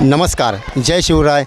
नमस्कार जय शिवराय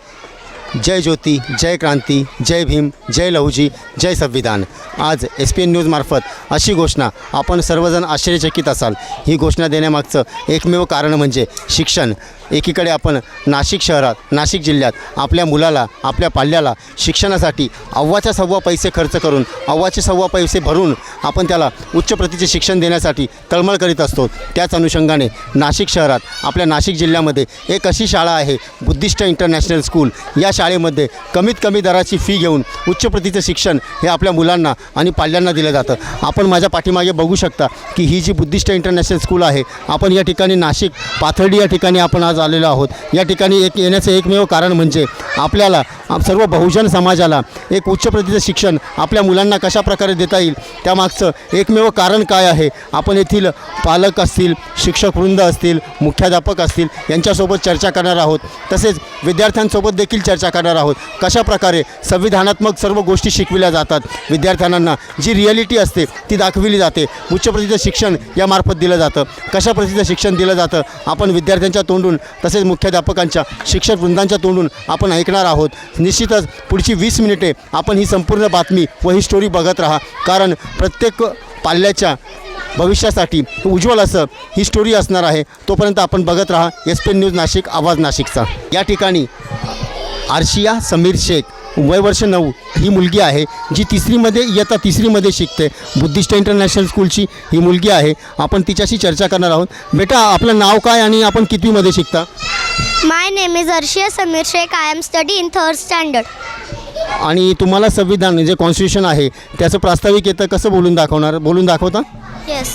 जय ज्योती जय क्रांती जय भीम जय लहुजी जय संविधान. आज एस पी एन न्यूजमार्फत अशी घोषणा आपण सर्वजण आश्चर्यचकित असाल. ही घोषणा देण्यामागचं एकमेव कारण म्हणजे शिक्षण. एकीकडे आपण नाशिक शहरात नाशिक जिल्ह्यात आपल्या मुलाला आपल्या पाल्याला शिक्षणासाठी अव्वाच्या सव्वा पैसे खर्च करून अव्वाचे सव्वा पैसे भरून आपण त्याला उच्च प्रतीचे शिक्षण देण्यासाठी तळमळ करीत असतो. त्याच अनुषंगाने नाशिक शहरात आपल्या नाशिक जिल्ह्यामध्ये एक अशी शाळा आहे बुद्धिस्ट इंटरनॅशनल स्कूल. या शाळेमध्ये कमीत कमी दराची फी घेऊन उच्च प्रतीचं शिक्षण हे आपल्या मुलांना आणि पाल्यांना दिलं जातं. आपण माझ्या पाठीमागे बघू शकता की ही जी बुद्धिस्ट इंटरनॅशनल स्कूल आहे आपण या ठिकाणी नाशिक पाथर्डी या ठिकाणी आपण आज आलेलो आहोत. या ठिकाणी एक येण्याचं एकमेव कारण म्हणजे आपल्याला सर्व बहुजन समाजाला एक उच्च प्रतीचं शिक्षण आपल्या मुलांना कशा प्रकारे देता येईल त्यामागचं एकमेव कारण काय आहे? आपण येथील पालक असतील शिक्षक वृंद असतील मुख्याध्यापक असतील यांच्यासोबत चर्चा करणार आहोत. तसेच विद्यार्थ्यांसोबत देखील चर्चा करणार आहोत. कशा प्रकारे संविधानात्मक सर्व गोष्टी शिकविल्या जातात? विद्यार्थ्यांना जी रिॲलिटी असते ती दाखविली जाते. उच्च प्रतीचं शिक्षण यामार्फत दिलं जातं. कशा प्रतीचं शिक्षण दिलं जातं? आपण विद्यार्थ्यांच्या तोंडून तसेच मुख्याध्यापकांच्या शिक्षक वृंदांच्या तोंडून आपण ऐकणार आहोत. निश्चितच पुढची वीस मिनिटे आपण ही संपूर्ण बातमी व ही स्टोरी बघत राहा. कारण प्रत्येक पाल्याच्या भविष्यासाठी उज्ज्वल असं ही स्टोरी असणार आहे. तोपर्यंत आपण बघत राहा. एस न्यूज नाशिक आवाज नाशिकचा. या ठिकाणी आर्शिया समीर शेख वय वर्ष नऊ ही मुलगी आहे जी तिसरीमध्ये इयत्ता तिसरीमध्ये शिकते बुद्धिस्ट इंटरनॅशनल स्कूलची ही मुलगी आहे आपण तिच्याशी चर्चा करणार आहोत बेटा आपलं नाव काय आणि आपण कितवीमध्ये शिकता My name is Arshia Samir Sheikh. I am study in third standard. आणि तुम्हाला संविधान जे कॉन्स्टिट्यूशन आहे त्याचं प्रास्ताविक येतं कसं बोलून दाखवणार बोलून दाखवता Yes.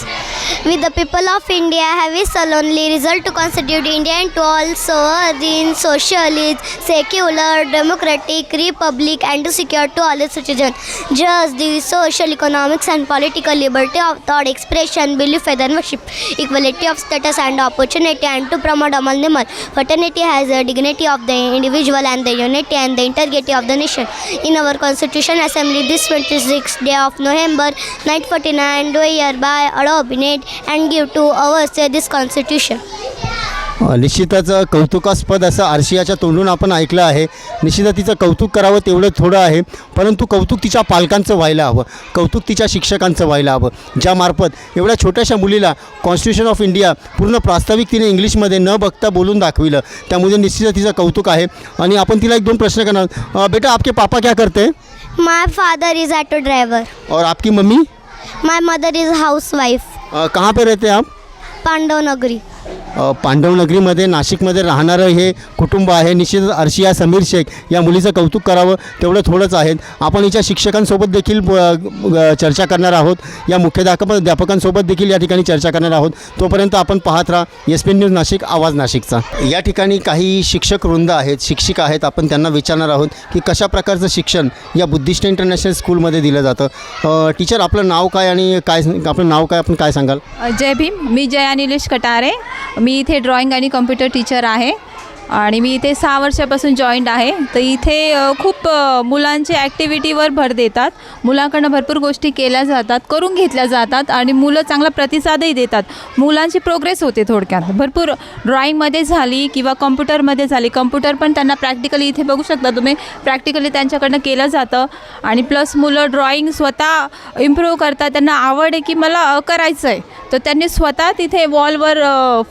We the people of India have a solemnly resolved to constitute India into all sovereign, socialist, secular, democratic, republic and to secure to all its citizens just the social, economics and political liberty of thought, expression, belief, and worship, equality of status and opportunity and to promote among them all. Fraternity has the dignity of the individual and the unity and the integrity of the nation. In our Constitution Assembly this 26th day of November 1949 do hereby adopt it and give to our say this Constitution. निश्चितच कौतुकास्पद असं आरशियाच्या तोंडून आपण ऐकलं आहे. निश्चितच तिचं कौतुक करावं तेवढं थोडं आहे. परंतु कौतुक तिच्या पालकांचं व्हायला हवं. कौतुक तिच्या शिक्षकांचं व्हायला हवं. ज्यामार्फत एवढ्या छोट्याशा मुलीला कॉन्स्टिट्यूशन ऑफ इंडिया पूर्ण प्रास्ताविक तिने इंग्लिशमध्ये न बघता बोलून दाखविलं. त्यामुळे निश्चितच तिचं कौतुक आहे. आणि आपण तिला एक दोन प्रश्न करणार. बेटा आपके पापा क्या करते? My father is auto driver. और आपकी mummy? My mother is housewife. कहाँ पे रहते हैं आप? पांडव नगरी। पांडवनगरीमध्ये नाशिकमध्ये राहणारं हे कुटुंब आहे. निश्चितच अर्शिया समीर शेख या मुलीचं कौतुक करावं तेवढं थोडंच आहे. आपण हिच्या शिक्षकांसोबत देखील चर्चा करणार आहोत. या मुख्याध्यापक अध्यापकांसोबत देखील या ठिकाणी चर्चा करणार आहोत. तोपर्यंत आपण पाहत राहा. एस पी न्यूज नाशिक आवाज नाशिकचा. या ठिकाणी काही शिक्षक वृंद आहेत शिक्षिका आहेत. आपण त्यांना विचारणार आहोत की कशा प्रकारचं शिक्षण या बुद्धिस्ट इंटरनॅशनल स्कूलमध्ये दिलं जातं? टीचर आपलं नाव काय आणि काय आपलं नाव काय आपण काय सांगाल? जय भीम. मी जया निलेश कटारे. मी इथे ड्रॉइंग आणि कम्प्युटर टीचर आहे. आणि मी इथे सहा वर्षापासून जॉईंट आहे. तर इथे खूप मुलांचे मुलांच्या ॲक्टिव्हिटीवर भर देतात. मुलांकडनं भरपूर गोष्टी केल्या जातात करून घेतल्या जातात आणि मुलं चांगला प्रतिसादही देतात. मुलांची प्रोग्रेस होते थोडक्यात. भरपूर ड्रॉईंगमध्ये झाली किंवा कम्प्युटरमध्ये झाली. कम्प्युटर पण त्यांना प्रॅक्टिकली इथे बघू शकता तुम्ही. प्रॅक्टिकली त्यांच्याकडनं केलं जातं. आणि प्लस मुलं ड्रॉईंग स्वतः इम्प्रूव्ह करतात. त्यांना आवड आहे की मला करायचं आहे तर त्यांनी स्वतः तिथे वॉलवर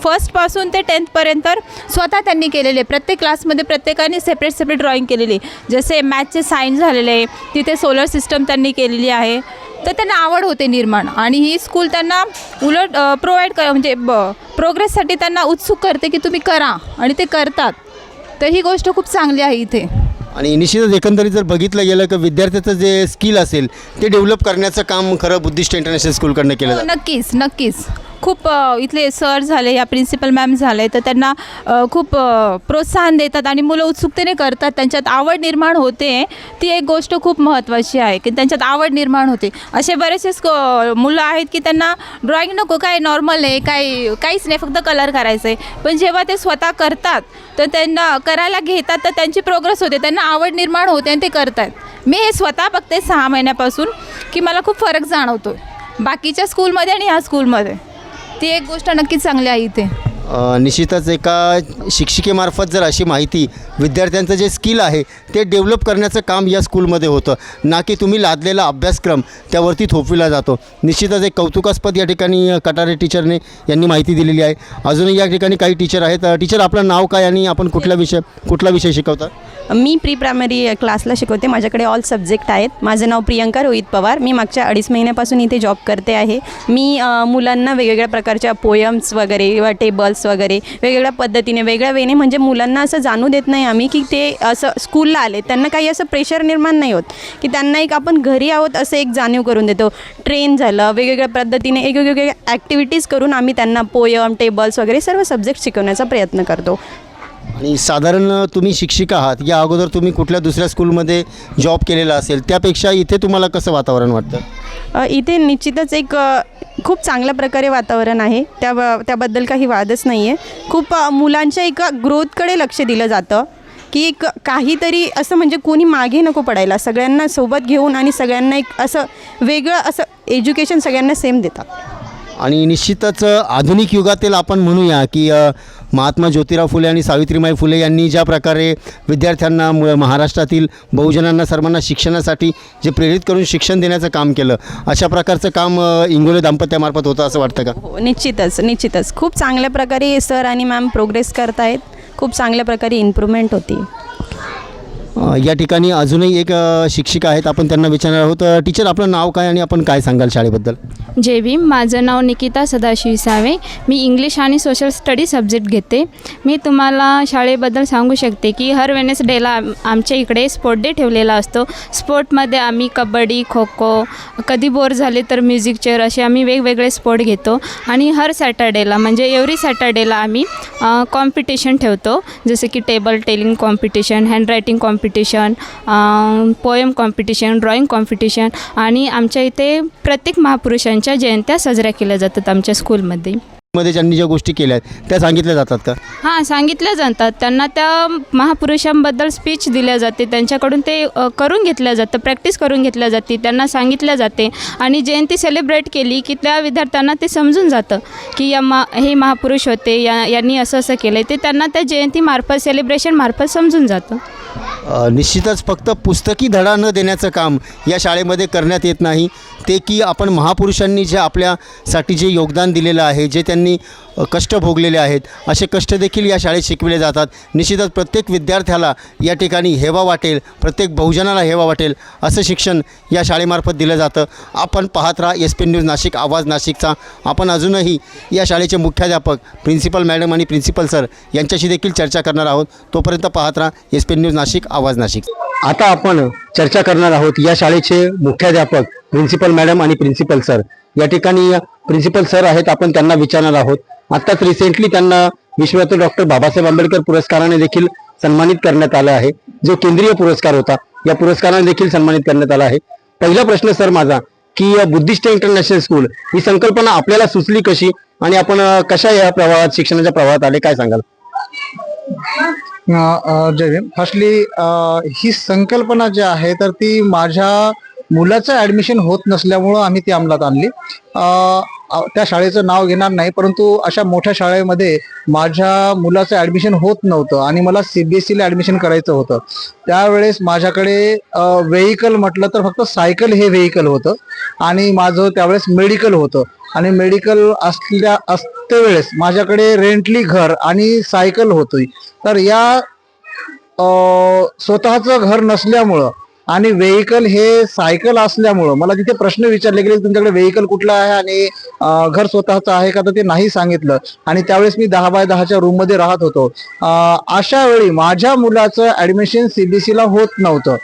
फर्स्टपासून ते टेन्थपर्यंत स्वतः त्यांनी केलं केलेले प्रत्येक क्लासमध्ये प्रत्येकाने सेपरेट सेपरेट ड्रॉइंग केलेली जसे मॅथचे सायन्स झालेले आहे तिथे सोलर सिस्टम त्यांनी केलेली आहे. तर त्यांना आवड होते निर्माण. आणि ही स्कूल त्यांना उलट प्रोव्हाइड कर म्हणजे ब प्रोग्रेससाठी त्यांना उत्सुक करते की तुम्ही करा. आणि ते करतात. तर ही गोष्ट खूप चांगली आहे इथे. आणि निश्चितच एकंदरीत जर बघितलं गेलं की विद्यार्थ्याचं जे स्किल असेल ते डेव्हलप करण्याचं काम खरं बुद्धिस्ट इंटरनॅशनल स्कूलकडनं केलं हो जातं. नक्कीच नक्कीच. खूप इथले सर झाले या प्रिन्सिपल मॅम झाले तर त्यांना खूप प्रोत्साहन देतात आणि मुलं उत्सुकतेने करतात. त्यांच्यात आवड निर्माण होते ती एक गोष्ट खूप महत्त्वाची आहे की त्यांच्यात आवड निर्माण होते. असे बरेचसे स्क- मुलं आहेत की त्यांना ड्रॉइंग नको काय नॉर्मल आहे काय काहीच नाही फक्त कलर करायचं आहे पण जेव्हा ते स्वतः करतात तर त्यांना करायला घेतात तर त्यांची प्रोग्रेस होते. त्यांना आवड निर्माण होते आणि ते करतात मी हे स्वतः बघते सहा महिन्यापासून की मला खूप फरक जाणवतो बाकीच्या स्कूलमध्ये आणि ह्या स्कूलमध्ये. ती एक गोष्ट नक्कीच चांगली आहे इथे. निश्चितच एका शिक्षिकेमार्फत जर अशी माहिती विद्यार्थ्यांचं जे स्किल आहे ते डेव्हलप करण्याचं काम या स्कूलमध्ये होतं. ना की तुम्ही लादलेला अभ्यासक्रम त्यावरती थोपविला जातो. निश्चितच एक कौतुकास्पद या ठिकाणी कटारे टीचरने यांनी माहिती दिलेली आहे. अजूनही या ठिकाणी काही टीचर आहेत. टीचर आपलं नाव काय आणि आपण कुठला विषय कुठला विषय शिकवता? मी प्री प्रायमरी क्लासला शिकवते. माझ्याकडे ऑल सब्जेक्ट आहेत. माझं नाव प्रियंका रोहित पवार. मी मागच्या अडीच महिन्यापासून इथे जॉब करते आहे. मी मुलांना वेगवेगळ्या प्रकारच्या पोयम्स वगैरे किंवा टेबल्स वगैरे वेगवेगळ्या पद्धतीने वेगळ्या वेने म्हणजे मुलांना असं जाणू देत नाही आम्ही की ते असं स्कूलला आले. त्यांना काही असं प्रेशर निर्माण नाही होत. की त्यांना एक आपण घरी आहोत असं एक जाणीव करून देतो. ट्रेन झालं वेगवेगळ्या पद्धतीने एक वेगवेगळ्या ॲक्टिव्हिटीज करून आम्ही त्यांना पोयम टेबल्स वगैरे सर्व सब्जेक्ट शिकवण्याचा प्रयत्न करतो. आणि साधारण तुम्ही शिक्षिक आहात. या अगोदर तुम्ही कुठल्या दुसऱ्या स्कूलमध्ये जॉब केलेला असेल त्यापेक्षा इथे तुम्हाला कसं वातावरण वाटतं? इथे निश्चितच एक खूप चांगल्या प्रकारे वातावरण आहे. त्या त्याबद्दल काही वादच नाही आहे खूप मुलांच्या एका ग्रोथकडे लक्ष दिलं जातं. की एक काहीतरी असं म्हणजे कोणी मागे नको पडायला. सगळ्यांना सोबत घेऊन आणि सगळ्यांना एक असं वेगळं असं एज्युकेशन सगळ्यांना सेम देतात. आणि निश्चितच आधुनिक युगातील आपण म्हणूया की अ, महात्मा ज्योतिराव फुले आणि सावित्रीमाई फुले यांनी ज्या प्रकारे विद्यार्थ्यांना मु- महाराष्ट्रातील बहुजनांना सर्वांना शिक्षणासाठी जे प्रेरित करून शिक्षण देण्याचं काम केलं अशा प्रकारचं काम अ, इंगोले दाम्पत्यामार्फत होतं असं वाटतं का? हो निश्चितच निश्चितच. खूप चांगल्या प्रकारे सर आणि मॅम प्रोग्रेस करत आहेत खूप चांगल्या प्रकारे इम्प्रूव्हमेंट होती. या ठिकाणी अजूनही एक शिक्षिका आहेत. आपण त्यांना विचारणार आहोत. टीचर आपलं नाव काय आणि आपण काय सांगाल शाळेबद्दल? जय भीम. माझं नाव निकिता सदाशिव सावे. मी इंग्लिश आणि सोशल स्टडी सब्जेक्ट घेते. मी तुम्हाला शाळेबद्दल सांगू शकते की हर वेनेसडेला आम आमच्या इकडे स्पोर्ट डे ठेवलेला असतो. स्पोर्टमध्ये आम्ही कबड्डी खो खो कधी बोर झाले तर म्युझिक चेअर असे आम्ही वेगवेगळे स्पोर्ट घेतो. आणि हर सॅटर्डेला म्हणजे एव्हरी सॅटर्डेला आम्ही कॉम्पिटिशन ठेवतो. जसे की table telling competition handwriting competition poem competition drawing competition आणि आमच्या इथे प्रत्येक महापुरुषांच्या जयंत्या साजऱ्या केल्या जातात आमच्या स्कूलमध्ये मध्ये ज्यांनी ज्या गोष्टी केल्या आहेत त्या सांगितल्या जातात का? हां सांगितल्या जातात. त्यांना त्या महापुरुषांबद्दल स्पीच दिल्या जाते त्यांच्याकडून ते करून घेतल्या जातं प्रॅक्टिस करून घेतल्या जाते त्यांना सांगितल्या जाते आणि जयंती सेलिब्रेट केली की त्या विद्यार्थ्यांना ते समजून जातं की या मा हे महापुरुष होते या यांनी असं असं केलं ते त्यांना त्या जयंतीमार्फत सेलिब्रेशनमार्फत समजून जातं. निश्चितच फक्त पुस्तकी धडा न देण्याचं काम या शाळेमध्ये करण्यात येत नाही. ते की आपण महापुरुषांनी जे आपल्यासाठी जे योगदान दिलेलं आहे जे त्यांनी कष्ट भोगलेले आहेत असे कष्ट देखील या शाळेत शिकविले जातात. निश्चितच प्रत्येक विद्यार्थ्याला या ठिकाणी हेवा वाटेल प्रत्येक बहुजनाला हेवा वाटेल असं शिक्षण या शाळेमार्फत दिलं जातं. आपण पाहत राहा एस पी न्यूज नाशिक आवाज नाशिकचा. आपण अजूनही या शाळेचे मुख्याध्यापक प्रिन्सिपल मॅडम आणि प्रिन्सिपल सर यांच्याशी देखील चर्चा करणार आहोत. तोपर्यंत पाहत राहा एस पी न्यूज नाशिक आवाज नाशिक. आता आपण चर्चा करणार आहोत या शाळेचे मुख्याध्यापक प्रिन्सिपल मॅडम आणि प्रिन्सिपल सर या ठिकाणी प्रिन्सिपल सर आहेत आपण त्यांना विचारणार आहोत. आत्ताच रिसेंटली त्यांना विश्वरत्न डॉक्टर बाबासाहेब आंबेडकर पुरस्काराने देखील सन्मानित करण्यात आलं आहे. जो केंद्रीय पुरस्कार होता या पुरस्काराने देखील सन्मानित करण्यात आला आहे. पहिला प्रश्न सर माझा की बुद्धिस्ट इंटरनॅशनल स्कूल ही संकल्पना आपल्याला सुचली कशी आणि आपण कशा या प्रवाहात शिक्षणाच्या प्रवाहात आले काय सांगाल? जय भीम. फर्स्टली ही संकल्पना जी आहे तर ती माझ्या मुलाचं ऍडमिशन होत नसल्यामुळं आम्ही ती अंमलात आणली. त्या शाळेचं नाव घेणार नाही परंतु अशा मोठ्या शाळेमध्ये माझ्या मुलाचं ऍडमिशन होत नव्हतं आणि मला सीबीएसईला ऍडमिशन करायचं होतं. त्यावेळेस माझ्याकडे व्हेकल म्हटलं तर फक्त सायकल हे व्हेकल होतं आणि माझं त्यावेळेस मेडिकल होतं. आणि मेडिकल असल्या असते वेळेस माझ्याकडे रेंटली घर आणि सायकल होती तर या स्वतःचं घर नसल्यामुळं आणि व्हेकल हे सायकल असल्यामुळं मला तिथे प्रश्न विचारले गेले तुमच्याकडे व्हेकल कुठलं आहे आणि घर स्वतःचं आहे का तर ते नाही सांगितलं. आणि त्यावेळेस मी दहा बाय दहाच्या रूममध्ये राहत होतो. अशा वेळी माझ्या मुलाचं ऍडमिशन सीबीसीला होत नव्हतं.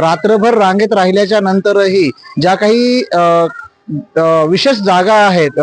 रात्रभर रांगेत राहिल्याच्या नंतरही ज्या काही विशेष जागा आहेत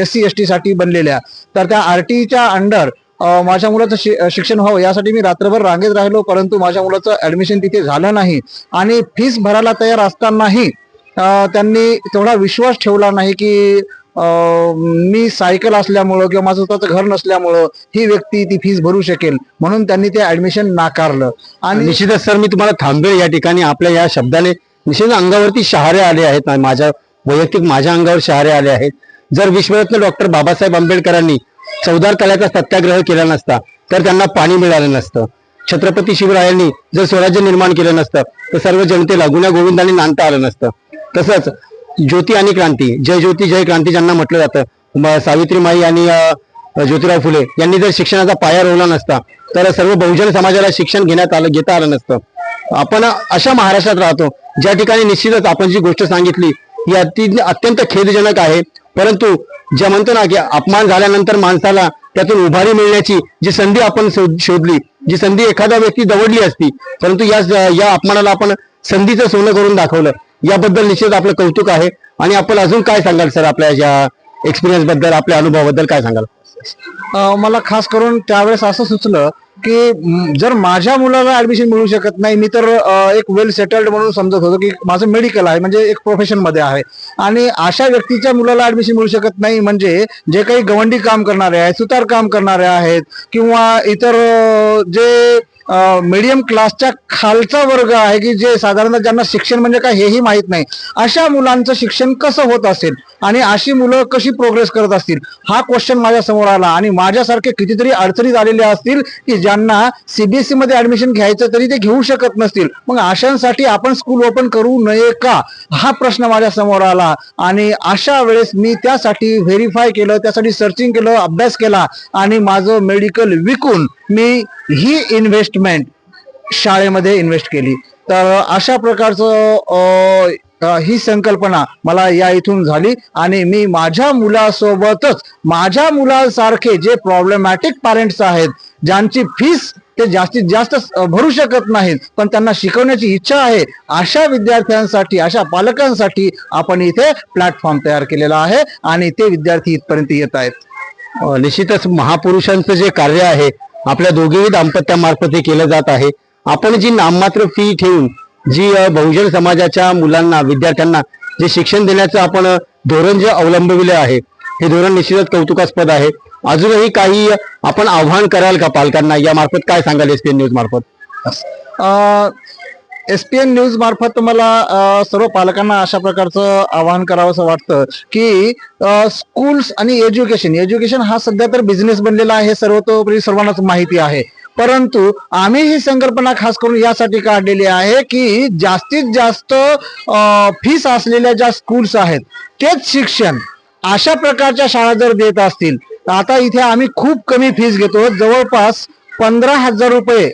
एस सी एस टीसाठी बनलेल्या तर त्या आर टीच्या अंडर माझ्या मुलाचं शि शिक्षण व्हावं यासाठी मी रात्रभर रांगेत राहिलो परंतु माझ्या मुलाचं ऍडमिशन तिथे झालं नाही आणि फीस भरायला तयार असतानाही त्यांनी तेवढा विश्वास ठेवला नाही की मी सायकल असल्यामुळं किंवा माझं स्वतःचं घर नसल्यामुळं ही व्यक्ती ती फीस भरू शकेल. म्हणून त्यांनी ते ऍडमिशन नाकारलं. आणि निश्चितच सर मी तुम्हाला थांबेल या ठिकाणी. आपल्या या शब्दाने निश्चित अंगावरती शहारे आले आहेत. माझ्या वैयक्तिक माझ्या अंगावर शहारे आले आहेत. जर विश्वरत्न डॉक्टर बाबासाहेब आंबेडकरांनी चौदार तळ्याचा सत्याग्रह केला नसता तर त्यांना पाणी मिळालं नसतं. छत्रपती शिवरायांनी जर स्वराज्य निर्माण केलं नसतं तर सर्व जनतेला गुण्या गोविंदाने नांदता आलं नसतं. तसंच ज्योती आणि क्रांती जय ज्योती जय क्रांती ज्यांना म्हटलं जातं म- सावित्रीमाई आणि ज्योतिराव फुले यांनी जर शिक्षणाचा पाया रोवला नसता तर सर्व बहुजन समाजाला शिक्षण घेण्यात आलं घेता आलं नसतं. आपण अशा महाराष्ट्रात राहतो ज्या ठिकाणी निश्चितच आपण जी गोष्ट सांगितली ही अति अत्यंत खेदजनक आहे. परंतु जे म्हणतो ना की अपमान झाल्यानंतर माणसाला त्यातून उभारी मिळण्याची जी संधी आपण शोधली जी संधी एखाद्या व्यक्ती दवडली असती परंतु या या अपमानाला आपण संधीचं सोनं करून दाखवलं याबद्दल निश्चित आपलं कौतुक आहे. आणि आपण अजून काय सांगाल सर आपल्या या एक्सपिरियन्सबद्दल आपल्या अनुभवाबद्दल काय सांगाल? मला खास करून त्यावेळेस असं सुचलं की जर माझ्या मुलाला ऍडमिशन मिळू शकत नाही मी तर एक वेल सेटल्ड म्हणून समजत होतो की माझं मेडिकल आहे म्हणजे एक प्रोफेशनमध्ये आहे. आणि अशा व्यक्तीच्या मुलाला ऍडमिशन मिळू शकत नाही म्हणजे जे काही गवंडी काम करणारे आहेत सुतार काम करणारे आहेत किंवा इतर जे मीडियम क्लासच्या खालचा वर्ग आहे की जे साधारणतः ज्यांना शिक्षण म्हणजे काय हेही माहीत नाही अशा मुलांचं शिक्षण कसं होत असेल आणि अशी मुलं कशी प्रोग्रेस करत असतील? हा क्वेश्चन माझ्यासमोर आला आणि माझ्यासारखे कितीतरी अडचणीत आलेले असतील की ज्यांना सीबीएसई मध्ये ऍडमिशन घ्यायचं तरी ते घेऊ शकत नसतील. मग अशांसाठी आपण स्कूल ओपन करू नये का? हा प्रश्न माझ्यासमोर आला आणि अशा वेळेस मी त्यासाठी व्हेरीफाय केलं त्यासाठी सर्चिंग केलं अभ्यास केला आणि माझं मेडिकल विकून मी ही इन्व्हेस्टमेंट शाळेमध्ये इन्व्हेस्ट केली. तर अशा प्रकारचं ही संकल्पना मला या इथून झाली आणि मी माझ्या मुलासोबतच माझ्या मुलासारखे जे प्रॉब्लेमॅटिक पॅरेंट्स आहेत ज्यांची फीस ते जास्तीत जास्त भरू शकत नाहीत पण त्यांना शिकवण्याची इच्छा आहे अशा विद्यार्थ्यांसाठी अशा पालकांसाठी आपण इथे प्लॅटफॉर्म तयार केलेला आहे आणि ते विद्यार्थी इथपर्यंत येत आहेत. निश्चितच महापुरुषांचं जे कार्य आहे आपल्या दोघेही दाम्पत्यामार्फत हे केलं जात आहे. आपण जी नाममात्र फी ठेवून जी बहुजन समाजाच्या मुलांना विद्यार्थ्यांना जे शिक्षण देण्याचं आपण धोरण जे अवलंबविले आहे हे धोरण निश्चितच कौतुकास्पद आहे. अजूनही काही आपण आव्हान कराल का पालकांना? या मार्फत काय सांगाल एस पी न्यूज मार्फत? एस पी एन न्यूज मार्फत तुम्हाला सर्व पालकांना अशा प्रकारचं आवाहन करावं असं वाटतं की स्कूल्स आणि एज्युकेशन एज्युकेशन हा सध्या तर बिझनेस बनलेला आहे हे सर्वतोपरी सर्वांनाच माहिती आहे. परंतु आम्ही ही संकल्पना खास करून यासाठी काढलेली आहे की जास्तीत जास्त फीस असलेल्या ज्या स्कूल्स आहेत तेच शिक्षण अशा प्रकारच्या शाळा जर देत असतील तर आता इथे आम्ही खूप कमी फीस घेतो. जवळपास पंधरा हजार रुपये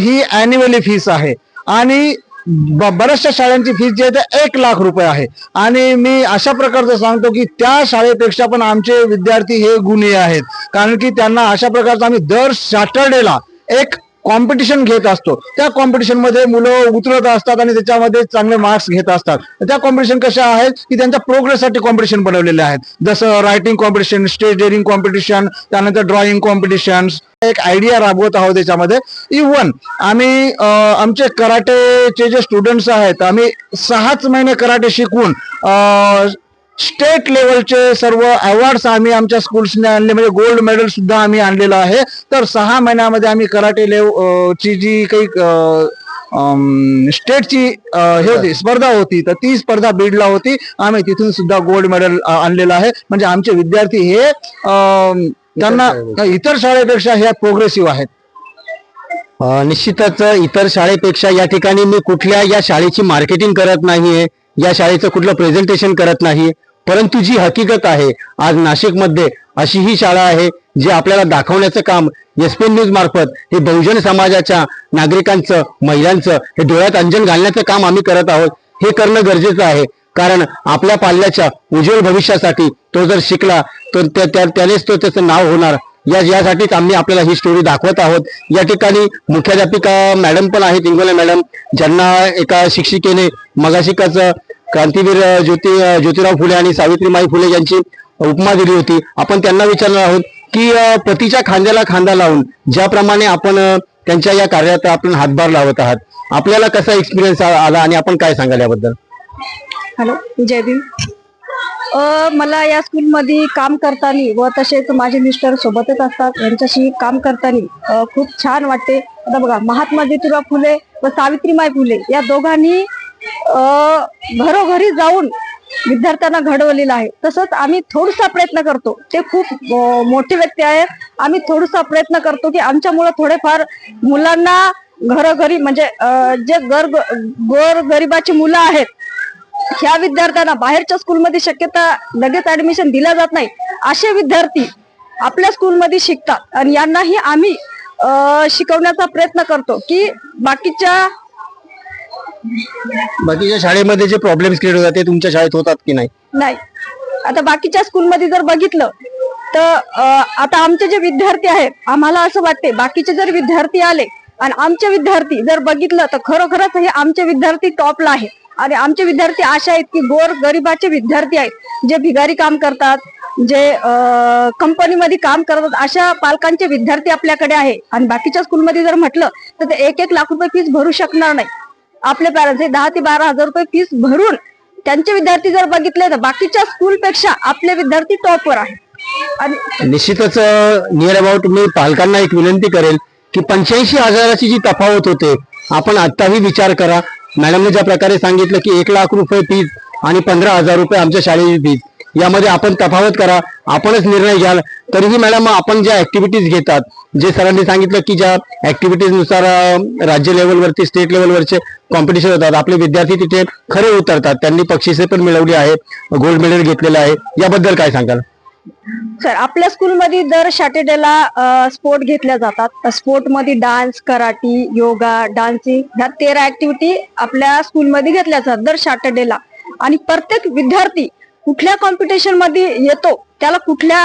ही अॅन्युअली फीस आहे. आणि बऱ्याचशा शाळांची फीस जी आहे ते एक लाख रुपये आहे. आणि मी अशा प्रकारचं सांगतो की त्या शाळेपेक्षा पण आमचे विद्यार्थी हे गुन्हे आहेत. कारण की त्यांना अशा प्रकारचं आम्ही दर सॅटर्डेला एक कॉम्पिटिशन घेत असतो. त्या कॉम्पिटिशनमध्ये मुलं उतरत असतात आणि त्याच्यामध्ये चांगले मार्क्स घेत असतात. त्या कॉम्पिटिशन कशा आहेत की त्यांच्या प्रोग्रेससाठी कॉम्पिटिशन बनवलेले आहेत. जसं writing competition stage daring competition त्यानंतर ड्रॉइंग कॉम्पिटिशन एक आयडिया राबवत आहोत त्याच्यामध्ये. इवन आम्ही आमचे कराटेचे जे स्टुडंट्स आहेत आम्ही सहाच महिने कराटे शिकून स्टेट लेवलचे सर्व अवॉर्ड्स आम्ही आमच्या स्कूल्सने आणले म्हणजे गोल्ड मेडल सुद्धा आम्ही आणलेलं आहे. तर सहा महिन्यामध्ये आम्ही कराटे लेव ची जी काही स्टेटची हे होती स्पर्धा होती तर ती स्पर्धा बीडला होती. आम्ही तिथून सुद्धा गोल्ड मेडल आणलेलं आहे. म्हणजे आमचे विद्यार्थी हे त्यांना इतर शाळेपेक्षा. हे प्रोग्रेसिव्ह आहेत. निश्चितच इतर शाळेपेक्षा या ठिकाणी मी कुठल्या या शाळेची मार्केटिंग करत नाहीये या शाळेचं कुठलं प्रेझेंटेशन करत नाहीये. परंतु जी हकीकत आहे आज नाशिकमध्ये अशी ही शाळा आहे जी आपल्याला दाखवण्याचं काम एस पी न्यूज मार्फत हे बहुजन समाजाच्या नागरिकांचं महिलांचं हे डोळ्यात अंजन घालण्याचं काम आम्ही करत आहोत हे करणं गरजेचं आहे. कारण आपल्या पाल्याच्या उज्ज्वल भविष्यासाठी तो जर शिकला तर त्या- त्या- त्यानेच तो त्याचं नाव होणार. या यासाठीच आम्ही आपल्याला ही स्टोरी दाखवत आहोत. या ठिकाणी मुख्याध्यापिका मॅडम पण आहेत इंगोले मॅडम. ज्यांना एका शिक्षिकेने मगाशिकाच क्रांतीवीर ज्योती ज्योतिराव फुले आणि सावित्रीमाई फुले यांची उपमा दिली होती. आपण त्यांना विचारणार आहोत की पतीच्या खांद्याला खांदा लावून ज्याप्रमाणे आपण त्यांच्या या कार्यात आपण हातभार लावत आहात. आपल्याला कसा एक्सपिरियन्स आला आणि आपण काय सांगाल याबद्दल? हॅलो जय भीम मला या स्कूलमध्ये काम करताना व तसेच माझे मिस्टर सोबतच असतात यांच्याशी काम करताना खूप छान वाटते. आता बघा महात्मा ज्योतिराव फुले व सावित्रीमाई फुले या दोघांनी घरोघरी जाऊन विद्यार्थ्यांना घडवलेलं आहे. तसंच आम्ही थोडासा प्रयत्न करतो. ते खूप मोठे व्यक्ती आहेत. आम्ही थोडासा प्रयत्न करतो की आमच्यामुळं थोडेफार मुलांना घरोघरी म्हणजे जे गर गोर गरिबाची मुलं आहेत ह्या विद्यार्थ्यांना बाहेरच्या स्कूलमध्ये शक्यता लगेच ऍडमिशन दिलं जात नाही. असे विद्यार्थी आपल्या स्कूलमध्ये शिकतात. आणि यांनाही आम्ही शिकवण्याचा प्रयत्न करतो की बाकीच्या बाकीच्या शाळेमध्ये जे प्रॉब्लेम्स क्रिएट होतात ते तुमच्या शाळेत होतात की नाही? नाही. आता बाकीच्या स्कूलमध्ये जर बघितलं तर आता आमचे जे विद्यार्थी आहेत आम्हाला असं वाटते बाकीचे जर विद्यार्थी आले आणि आमचे विद्यार्थी जर बघितलं तर खरोखरच हे आमचे विद्यार्थी टॉपला आहेत. आणि आमचे विद्यार्थी अशा आहेत की गोर गरिबाचे विद्यार्थी आहेत जे भिगारी काम करतात जे कंपनीमध्ये काम करतात अशा पालकांचे विद्यार्थी आपल्याकडे आहे. आणि बाकीच्या स्कूलमध्ये जर म्हटलं तर ते एक एक लाख रुपये फीस भरू शकणार नाही. आपले पॅरेंट्स हे दहा ते बारा हजार रुपये फीस भरून त्यांचे विद्यार्थी जर बघितले तर बाकीच्या स्कूलपेक्षा आपले विद्यार्थी टॉपवर आहेत. आणि निश्चितच नियर अबाउट मी पालकांना एक विनंती करेल की पंच्याऐंशी हजाराची जी तफावत होते आपण आत्ताही विचार करा. मॅडमने ज्या प्रकारे सांगितलं की एक लाख रुपये फीज आणि पंधरा हजार रुपये आमच्या शाळेची फीज यामध्ये आपण तफावत करा आपणच निर्णय घ्याल. तरीही मॅडम आपण ज्या ऍक्टिव्हिटीज घेतात जे सरांनी सांगितलं की ज्या ऍक्टिव्हिटीजनुसार राज्य लेवलवरती स्टेट लेवलवरचे कॉम्पिटिशन होतात आपले विद्यार्थी तिथे खरे उतरतात. त्यांनी बक्षिसे पण मिळवली आहेत गोल्ड मेडल घेतलेलं आहे. याबद्दल काय सांगाल? सर आपल्या स्कूलमध्ये दर सॅटर्डेला स्पोर्ट घेतल्या जातात. स्पोर्टमध्ये डान्स कराटी योगा डान्सिंग ह्या तेरा ऍक्टिव्हिटी आपल्या स्कूलमध्ये घेतल्या जातात दर सॅटर्डेला. आणि प्रत्येक विद्यार्थी कुठल्या कॉम्पिटिशनमध्ये येतो त्याला कुठल्या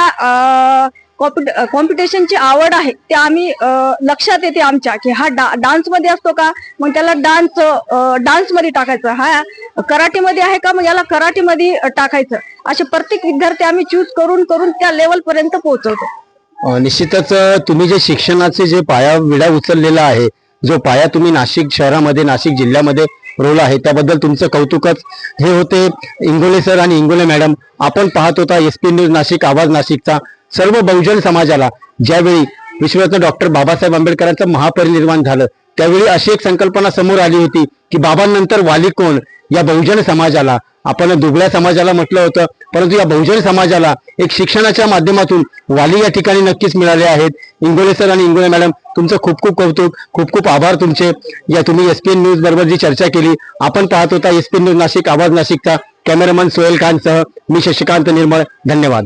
कॉम्पिटिशनची आवड आहे ते आम्ही लक्षात येते आमच्या की हा डान्समध्ये असतो का? मग त्याला डान्स डान्समध्ये टाकायचं. हा कराटेमध्ये आहे का? मग याला कराटेमध्ये टाकायचं. असे प्रत्येक विद्यार्थी आम्ही चूज करून करून त्या लेवल पर्यंत पोहोचवतो. निश्चितच तुम्ही जे शिक्षणाचे जे पाया विडा उचललेला आहे जो पाया तुम्ही नाशिक शहरामध्ये नाशिक जिल्ह्यामध्ये रोल आहे त्याबद्दल तुमचं कौतुकच. हे होते इंगोले सर आणि इंगोले मॅडम. आपण पाहत होता एस पी न्यूज नाशिक आवाज नाशिकचा. सर्व बहुजन समाजाला ज्यावेळी विश्वरत्न डॉक्टर बाबासाहेब आंबेडकरांचं महापरिनिर्वाण झालं त्यावेळी अशी एक संकल्पना समोर आली होती की बाबांनंतर वाली कोण? या बहुजन समाजाला. आपण दुबळ्या समाजाला म्हटलं होतं परंतु या बहुजन समाजाला एक शिक्षणाच्या माध्यमातून वाली या ठिकाणी नक्कीच मिळाले आहेत. इंगोले सर आणि इंगोले मॅडम तुमचं खूप खूप कौतुक खूप खूप आभार तुमचे. या तुम्ही एसपीएन न्यूज बरोबर जी चर्चा केली आपण पाहत होता एसपीएन न्यूज नाशिक आवाज नाशिकचा. कॅमेरामन सोहेल खानसह मी शशिकांत निर्मळ धन्यवाद.